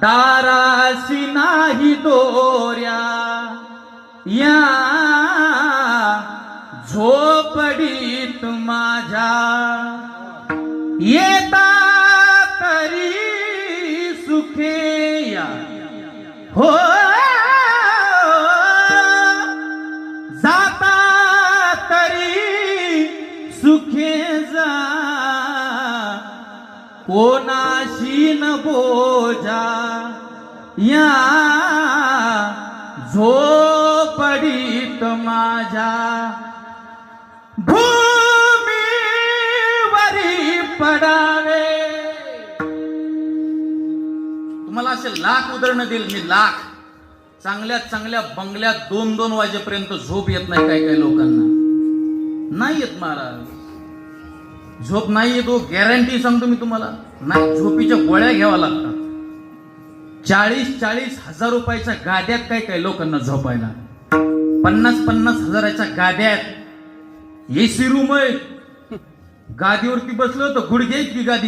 दाराशी नाही दोऱ्या. या झोपडीत माझ्या. येता तरी सुखे या. हो जाता तरी सुखे कोणाशी न बोजा या झोपडीत माझ्या. भूमीवरी पडावे. तुम्हाला असे लाख उदाहरणं देईल मी लाख. चांगल्या चांगल्या बंगल्यात दोन दोन वाजेपर्यंत झोप येत नाही काही काही लोकांना. नाही येत महाराज. झोप नाही येतो गॅरंटी सांगतो मी तुम्हाला. नाही झोपीच्या गोळ्या घ्यावा लागतात. चाळीस चाळीस हजार रुपयाच्या गाद्यात काय काय लोकांना झोपायला? पन्नास पन्नास हजाराच्या गाद्यात. एसी रूम आहे गादीवरती बसलो तर गुडघे इतकी गादी